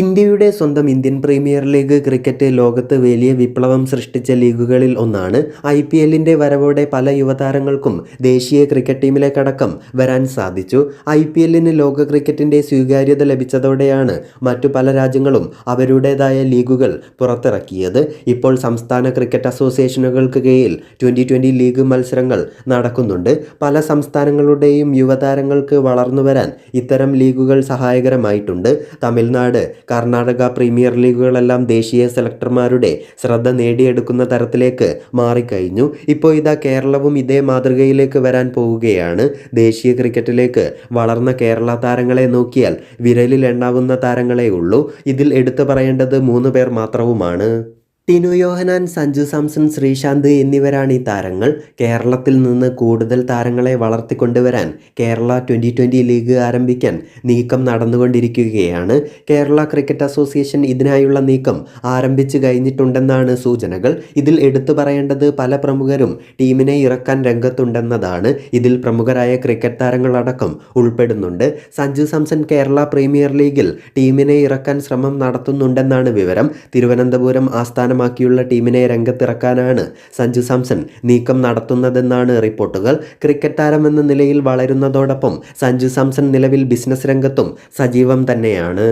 ഇന്ത്യയുടെ സ്വന്തം Indian premier league cricket ലോകത്ത് വലിയ വിപ്ലവം സൃഷ്ടിച്ച ലീഗുകളിൽ ഒന്നാണ് ഐ പി എല്ലിന്റെ വരവോടെ പല യുവതാരങ്ങൾക്കും ദേശീയ ക്രിക്കറ്റ് ടീമിലേക്കടക്കം വരാൻ സാധിച്ചു. ഐ പി എല്ലിന് ലോക ക്രിക്കറ്റിന്റെ സ്വീകാര്യത ലഭിച്ചതോടെയാണ് മറ്റു പല രാജ്യങ്ങളും അവരുടേതായ ലീഗുകൾ പുറത്തിറക്കിയത്. ഇപ്പോൾ സംസ്ഥാന ക്രിക്കറ്റ് അസോസിയേഷനുകൾക്ക് കീഴിൽ ട്വന്റി ട്വന്റി ലീഗ് മത്സരങ്ങൾ നടക്കുന്നുണ്ട്. പല സംസ്ഥാനങ്ങളുടെയും യുവതാരങ്ങൾക്ക് വളർന്നു വരാൻ ഇത്തരം ലീഗുകൾ സഹായകരമായിട്ടുണ്ട്. തമിഴ്നാട് കർണാടക പ്രീമിയർ ലീഗുകളെല്ലാം ദേശീയ സെലക്ടർമാരുടെ ശ്രദ്ധ നേടിയെടുക്കുന്ന തരത്തിലേക്ക് മാറിക്കഴിഞ്ഞു. ഇപ്പോൾ ഇതാ കേരളവും ഇതേ മാതൃകയിലേക്ക് വരാൻ പോവുകയാണ്. ദേശീയ ക്രിക്കറ്റിലേക്ക് വളർന്ന കേരള താരങ്ങളെ നോക്കിയാൽ വിരലിൽ എണ്ണാവുന്ന താരങ്ങളേ ഉള്ളൂ ഇതിൽ എടുത്തു പറയേണ്ടത് മൂന്ന് പേർ മാത്രവുമാണ്. ടിനു യോഹനാൻ സഞ്ജു സാംസൺ ശ്രീശാന്ത് എന്നിവരാണ് ഈ താരങ്ങൾ. കേരളത്തിൽ നിന്ന് കൂടുതൽ താരങ്ങളെ വളർത്തിക്കൊണ്ടുവരാൻ കേരള ട്വന്റി ട്വന്റി ലീഗ് ആരംഭിക്കാൻ നീക്കം നടന്നുകൊണ്ടിരിക്കുകയാണ്. കേരള ക്രിക്കറ്റ് അസോസിയേഷൻ ഇതിനായുള്ള നീക്കം ആരംഭിച്ചു കഴിഞ്ഞിട്ടുണ്ടെന്നാണ് സൂചനകൾ. ഇതിൽ എടുത്തു പറയേണ്ടത് പല പ്രമുഖരും ടീമിനെ ഇറക്കാൻ രംഗത്തുണ്ടെന്നതാണ്. ഇതിൽ പ്രമുഖരായ ക്രിക്കറ്റ് താരങ്ങളടക്കം ഉൾപ്പെടുന്നുണ്ട്. സഞ്ജു സാംസൺ കേരള പ്രീമിയർ ലീഗിൽ ടീമിനെ ഇറക്കാൻ ശ്രമം നടത്തുന്നുണ്ടെന്നാണ് വിവരം. തിരുവനന്തപുരം ആസ്ഥാന ആസ്ഥാനമാക്കിയുള്ള ടീമിനെ രംഗത്തിറക്കാനാണ് സഞ്ജു സാംസൺ നീക്കം നടത്തുന്നതെന്നാണ് റിപ്പോർട്ടുകൾ. ക്രിക്കറ്റ് താരമെന്ന നിലയിൽ വളരുന്നതോടൊപ്പം സഞ്ജു സാംസൺ നിലവിൽ ബിസിനസ് രംഗത്തും സജീവം തന്നെയാണ്.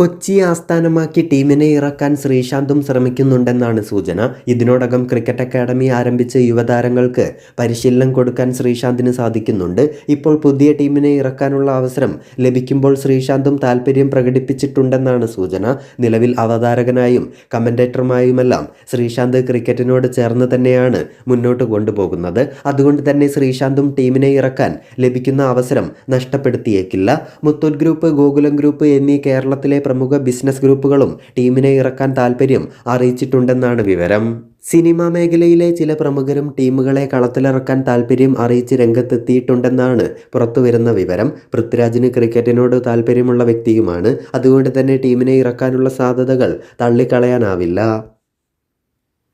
കൊച്ചി ആസ്ഥാനമാക്കി ടീമിനെ ഇറക്കാൻ ശ്രീശാന്തും ശ്രമിക്കുന്നുണ്ടെന്നാണ് സൂചന. ഇതിനോടകം ക്രിക്കറ്റ് അക്കാദമി ആരംഭിച്ച യുവതാരങ്ങൾക്ക് പരിശീലനം കൊടുക്കാൻ ശ്രീശാന്തിന് സാധിക്കുന്നുണ്ട്. ഇപ്പോൾ പുതിയ ടീമിനെ ഇറക്കാനുള്ള അവസരം ലഭിക്കുമ്പോൾ ശ്രീശാന്തും താല്പര്യം പ്രകടിപ്പിച്ചിട്ടുണ്ടെന്നാണ് സൂചന. നിലവിൽ അവതാരകനായും കമന്റേറ്ററുമായുമെല്ലാം ശ്രീശാന്ത് ക്രിക്കറ്റിനോട് ചേർന്ന് തന്നെയാണ് മുന്നോട്ട് കൊണ്ടുപോകുന്നത്. അതുകൊണ്ട് തന്നെ ശ്രീശാന്തും ടീമിനെ ഇറക്കാൻ ലഭിക്കുന്ന അവസരം നഷ്ടപ്പെടുത്തിയേക്കില്ല. മുത്തൂറ്റ് ഗ്രൂപ്പ് ഗോകുലം ഗ്രൂപ്പ് എന്നീ കേരളത്തിലെ പ്രമുഖ ബിസിനസ് ഗ്രൂപ്പുകളും ടീമിനെ ഇറക്കാൻ താൽപ്പര്യം അറിയിച്ചിട്ടുണ്ടെന്നാണ് വിവരം. സിനിമാ മേഖലയിലെ ചില പ്രമുഖരും ടീമുകളെ കളത്തിലിറക്കാൻ താൽപ്പര്യം അറിയിച്ച് രംഗത്തെത്തിയിട്ടുണ്ടെന്നാണ് പുറത്തുവരുന്ന വിവരം. പൃഥ്വിരാജിന് ക്രിക്കറ്റിനോട് താൽപ്പര്യമുള്ള വ്യക്തിയുമാണ്. അതുകൊണ്ട് തന്നെ ടീമിനെ ഇറക്കാനുള്ള സാധ്യതകൾ തള്ളിക്കളയാനാവില്ല.